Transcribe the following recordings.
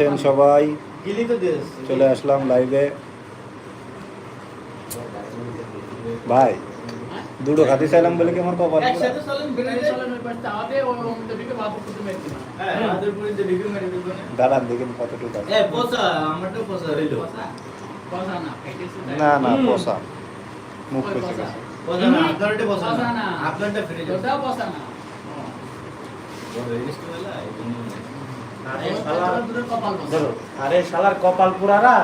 আছেন সবাই। চলে আসলাম লাইভে ভাই দুটো খাতি চাইলাম বলে কি আমার কপাল হ্যাঁ। দাঁড়ান দেখেন কতটুকু না না। পচা। মুখ আপনারটা পচা পচা জন্য। আরে শালার কপাল পুরারা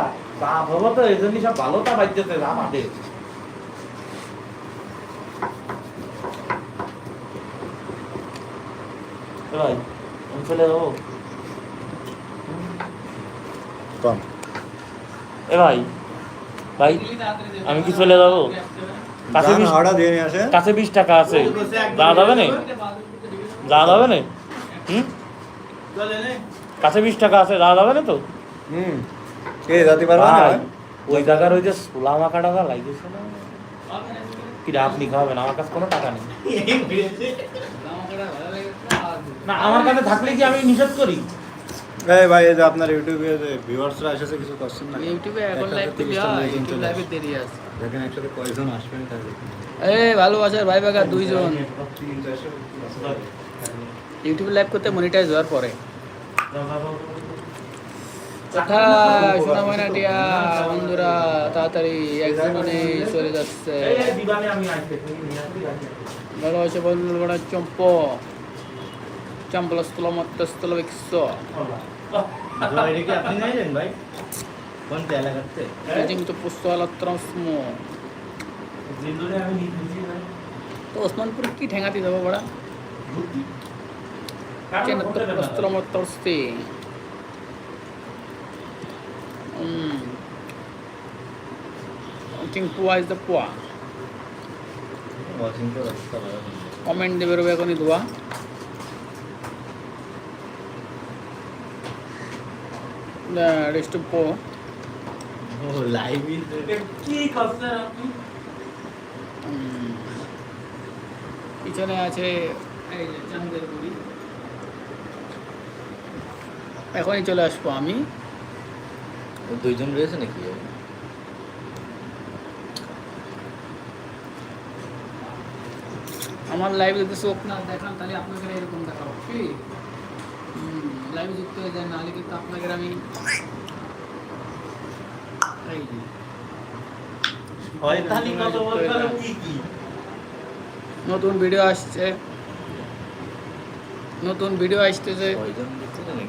বাপ হব তো এই জন্যই সব ভালোটা বাজতেছে আমাদের ভাই আমি চলে যাব এ ভাই ভাই আমি কি চলে যাব? কাছে বিশ টাকা আছে যাওয়া যাবে না যাওয়া যাবে নে। কাছে বিশ টাকা আছে যাওয়া যাবে না তো। হুম। কে যাতে পারবা না? ওই জায়গার ওই যে সোলা মাখা টাকা লাগতেছে না? কিরা আপনি খাওয়াবেন আমার কাছে কোনো টাকা নেই। না আমার কাছে থাকলে কি আমি নিষেধ করি? এই ভাই এই যে আপনার ইউটিউবে যে ভিউয়ার্সরা এসেছে কিছু কোশ্চেন না? ইউটিউবে এখন লাইভ করলে 30টা লোকজন ইউটিউব লাইভে দেরি আছে। দেখেন একসাথে কয়জন আসবেন তা দেখুন। এই ভালোবাসার ভাই বাগা দুইজন। ইউটিউবে লাইভ করতে মনিটাইজ হওয়ার পরে। সোনা ময়না টিয়া চলে যাচ্ছে বড় চম্প চম্পলস্থল মত্তস্থল বিক্স জয়রে কি আপনি নাইলেন ভাই? কোনটা এলাকাতে? কিন্তু পুস্তকালত্র স্ম তো ওসমানপুর কি ঠেঙাতে যাব বড়া পুয়া ইজ দ্য না। কমেন্ট দিয়ে এখনই রেস্ট পো ও, live ই তো- কি করছেন আপনি উম, পিছনে আছে এই বুড়ি এখনই চলে আসব আমি। দুইজন রয়েছে নাকি? আমার লাইভে যদি শোক না দেখান তাহলে আপনাকে এরকম দেখাবো কি? লাইভে যুক্ত হয়ে যায় নাহলে কিন্তু আপনাকে আমি নতুন ভিডিও আসছে। নতুন ভিডিও আসতেছে।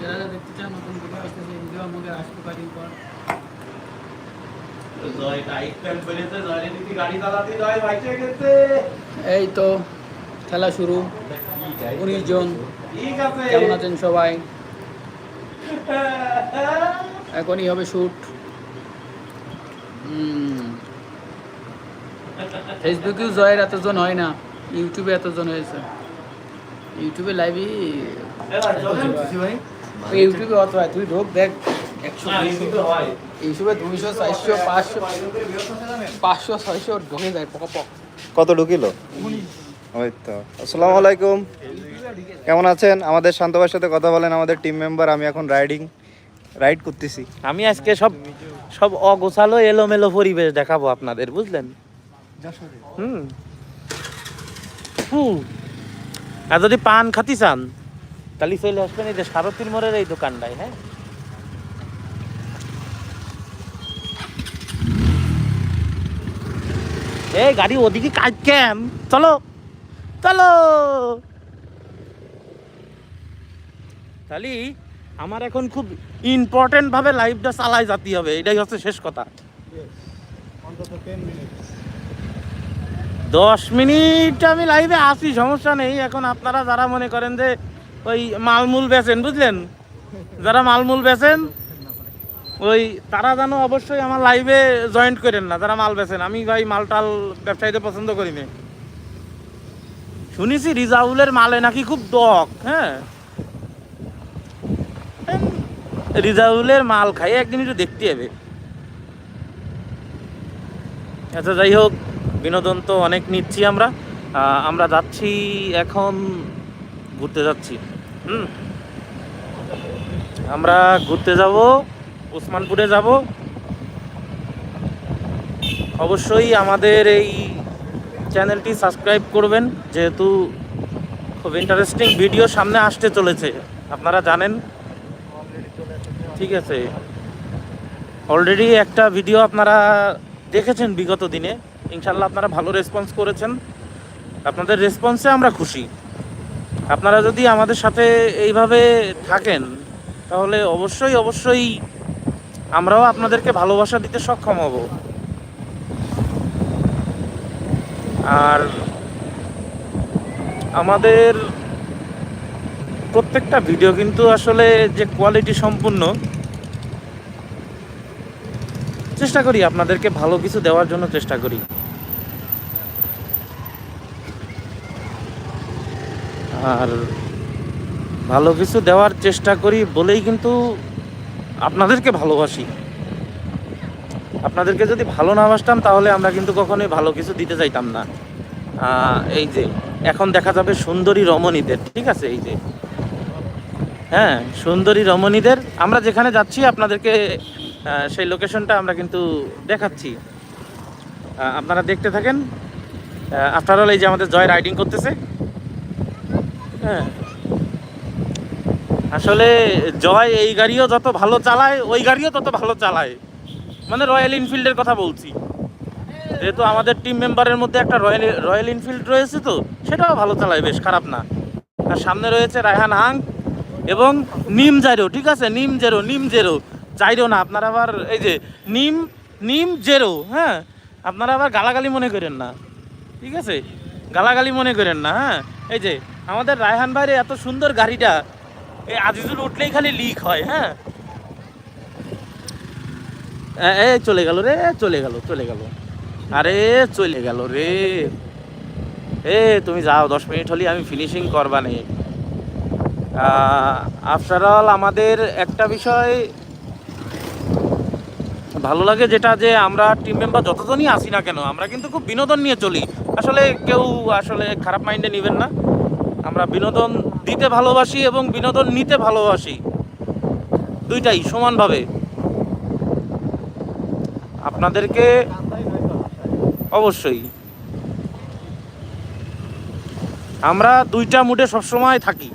যারা দেখতে চান নতুন ভিডিও আসতেছে ভিডিও আমাকে আসতে পর এই তো খেলা শুরু। উনিশ জন। কেমন আছেন সবাই? এখনই হবে শ্যুট ফেসবুকেও জয়ের এতজন হয় না ইউটিউবে এতজন হয়েছে। ইউটিউবে লাইভই ইউটিউবে অত হয় তুই ঢোক দেখ একশো হয়। ইউটিউবে দুইশো চারশো পাঁচশো পাঁচশো ছয়শো ঢোকে যায় পক পক। কত ঢুকিলো? ওই তো। আসসালামু আলাইকুম। কেমন আছেন? আমাদের শান্ত ভাইয়ের সাথে কথা বলেন আমাদের টিম মেম্বার আমি এখন রাইডিং রাইড করতেছি। আমি আজকে সব সব অগোছালো এলোমেলো পরিবেশ দেখাবো আপনাদের বুঝলেন? হুম। হুম। আর যদি পান খাতি চান, তাহলে চলে আসবেন এই যে সারথীর মোড়ের এই দোকানটায় হ্যাঁ? এই গাড়ি ওদিকে কাজ কেন চলো চলো। তাহলে আমার এখন খুব ইম্পর্টেন্ট ভাবে লাইফটা চালাই যাতে হবে, এটাই হচ্ছে শেষ কথা। দশ মিনিট আমি লাইভে আসি সমস্যা নেই। এখন আপনারা যারা মনে করেন যে ওই মালমূল বেচেন, বুঝলেন? যারা মালমূল বেচেন, ওই তারা যেন অবশ্যই আমার লাইভে জয়েন্ট করেন না, যারা মাল বেচেন। আমি ভাই মালটাল ব্যবসায়ীতে পছন্দ করি না। শুনেছি রিজাউলের মালে নাকি খুব দক হ্যাঁ? রিজাউলের মাল খাই একদিন একটু দেখতে হবে। আচ্ছা যাই হোক বিনোদন তো অনেক নিচ্ছি আমরা। আমরা যাচ্ছি এখন, ঘুরতে যাচ্ছি। হুম? আমরা ঘুরতে যাব ওসমানপুরে যাব। অবশ্যই আমাদের এই চ্যানেলটি সাবস্ক্রাইব করবেন, যেহেতু খুব ইন্টারেস্টিং ভিডিও সামনে আসতে চলেছে। আপনারা জানেন। ঠিক আছে। অলরেডি একটা ভিডিও আপনারা দেখেছেন বিগত দিনে। ইনশাল্লাহ আপনারা ভালো রেসপন্স করেছেন। আপনাদের রেসপন্সে আমরা খুশি। আপনারা যদি আমাদের সাথে এইভাবে থাকেন, তাহলে অবশ্যই অবশ্যই আমরাও আপনাদেরকে ভালোবাসা দিতে সক্ষম হব। আর আমাদের প্রত্যেকটা ভিডিও কিন্তু আসলে যে কোয়ালিটি সম্পূর্ণ, চেষ্টা করি আপনাদেরকে ভালো কিছু দেওয়ার জন্য চেষ্টা করি। আর ভালো কিছু দেওয়ার চেষ্টা করি বলেই কিন্তু আপনাদেরকে ভালোবাসি। আপনাদেরকে যদি ভালো না বাসতাম তাহলে আমরা কিন্তু কখনোই ভালো কিছু দিতে চাইতাম না। এই যে, এখন দেখা যাবে সুন্দরী রমণীদের, ঠিক আছে, এই যে। হ্যাঁ সুন্দরী রমণীদের, আমরা যেখানে যাচ্ছি, আপনাদেরকে সেই লোকেশনটা আমরা কিন্তু দেখাচ্ছি। আপনারা দেখতে থাকেন। আফটার অল এই যে আমাদের জয় রাইডিং করতেছে। হ্যাঁ। আসলে জয় এই গাড়িও যত ভালো চালায়, ওই গাড়িও তত ভালো চালায়। মানে রয়্যাল এনফিল্ডের কথা বলছি। যেহেতু আমাদের টিম মেম্বারের মধ্যে একটা রয়্যাল রয়্যাল এনফিল্ড রয়েছে তো, সেটাও ভালো চালায়, বেশ খারাপ না। আর সামনে রয়েছে রায়হান হাং এবং নিম জাইরো ঠিক আছে? নিম জেরো নিম জেরো জাইরো না, আপনারা আবার এই যে নিম নিম জেরো হ্যাঁ? আপনারা আবার গালাগালি মনে করেন না। ঠিক আছে? গালাগালি মনে করেন না হ্যাঁ? এই যে আমাদের রায়হান ভাইয়ের এত সুন্দর গাড়িটা এই আজিজুল উঠলেই খালি লিক হয় হ্যাঁ? এ- চলে গেল রে, চলে গেল চলে গেল। আরে, চলে গেল রে। এ, তুমি যাও, দশ মিনিট হলেই আমি ফিনিশিং করবা নে আফটার অল আমাদের একটা বিষয় ভালো লাগে যেটা যে আমরা টিম মেম্বার যতজনই আসি না কেন, আমরা কিন্তু খুব বিনোদন নিয়ে চলি। আসলে কেউ আসলে খারাপ মাইন্ডে নেবেন না। আমরা বিনোদন দিতে ভালোবাসি এবং বিনোদন নিতে ভালোবাসি। দুইটাই সমানভাবে। আপনাদেরকে অবশ্যই। আমরা দুইটা মুডে সবসময় থাকি।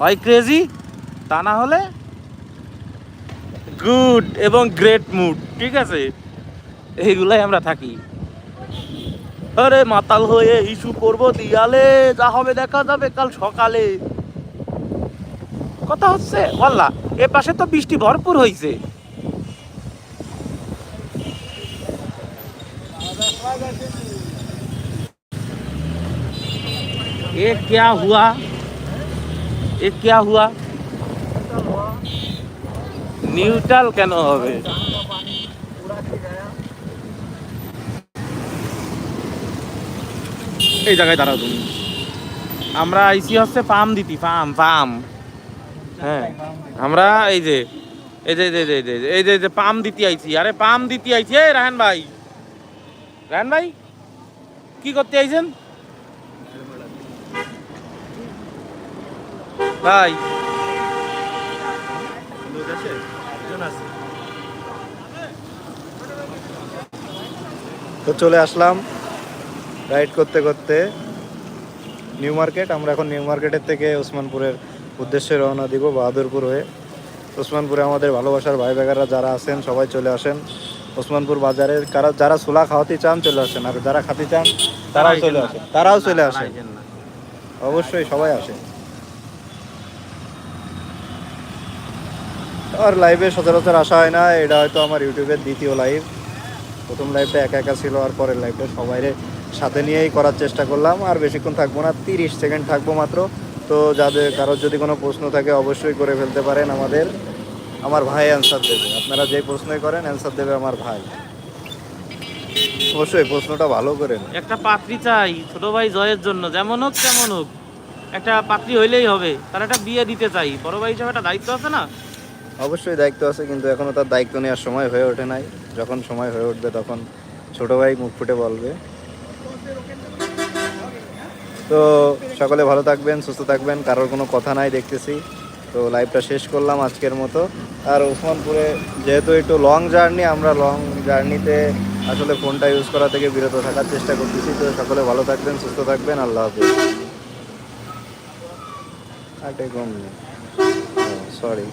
হয় ক্রেজি তা না হলে গুড এবং গ্রেট মুড ঠিক আছে? এইগুলাই আমরা থাকি। আরে মাতাল হয়ে ইস্যু করবো দিয়ালে যা হবে দেখা যাবে কাল সকালে কথা হচ্ছে বললা এ পাশে তো বৃষ্টি ভরপুর হয়েছে ये क्या हुआ ये क्या हुआ নিউট্রাল কেন হবে এই জায়গায় দাঁড়াও তুমি। আমরা আইসি হচ্ছে পাম দিতি পাম পাম হ্যাঁ আমরা এই যে এই যে এই যে এই যে এই যে এই যে পাম দিতে আইছি। আরে পাম দিতে আইছি এই রাহান ভাই। রাহান ভাই কি করতে আইছেন? ভাই। তো চলে আসলাম। রাইড করতে করতে নিউ মার্কেট। আমরা এখন নিউ মার্কেটের থেকে ওসমানপুরের উদ্দেশ্যে রওনা দিব বাহাদুরপুর হয়ে। ওসমানপুরে আমাদের ভালোবাসার ভাই বেগাররা যারা আছেন, সবাই চলে আসেন। ওসমানপুর বাজারে কারা, যারা ছোলা খাওয়াতে চান চলে আসেন, আর যারা খাতে চান তারাও চলে আসেন। তারাও চলে আসেন। অবশ্যই সবাই আসে আর লাইভে সচরাচর আসা হয় না, এটা হয়তো আমার ইউটিউবের দ্বিতীয় লাইভ প্রথম লাইভটা একা একা ছিল, আর পরের লাইভটা সবাইরে সাথে নিয়েই করার চেষ্টা করলাম আর বেশিক্ষণ থাকব না তিরিশ সেকেন্ড থাকব মাত্র। তো যাদের কারোর যদি কোনো প্রশ্ন থাকে অবশ্যই করে ফেলতে পারেন আমাদের আমার ভাই অ্যান্সার দেবে। আপনারা যে প্রশ্নই করেন অ্যান্সার দেবে আমার ভাই। অবশ্যই প্রশ্নটা ভালো করেন একটা পাত্রী চাই ছোট ভাই জয়ের জন্য যেমন হোক তেমন হোক। একটা পাত্রী হইলেই হবে তার একটা বিয়ে দিতে চাই। বড় ভাই হিসাবে একটা দায়িত্ব আছে না? অবশ্যই দায়িত্ব আছে কিন্তু এখনও তার দায়িত্ব নেওয়ার সময় হয়ে ওঠে নাই। যখন সময় হয়ে উঠবে তখন ছোট ভাই মুখ ফুটে বলবে। তো সকলে ভালো থাকবেন, সুস্থ থাকবেন, কারোর কোনো কথা নাই দেখতেছি। তো লাইভটা শেষ করলাম আজকের মতো। আর ওসমানপুরে যেহেতু একটু লং জার্নি আমরা লং জার্নিতে আসলে ফোনটা ইউজ করা থেকে বিরত থাকার চেষ্টা করতেছি। তো সকলে ভালো থাকবেন, সুস্থ থাকবেন, আল্লাহ হাফিজ। আটে কম সরি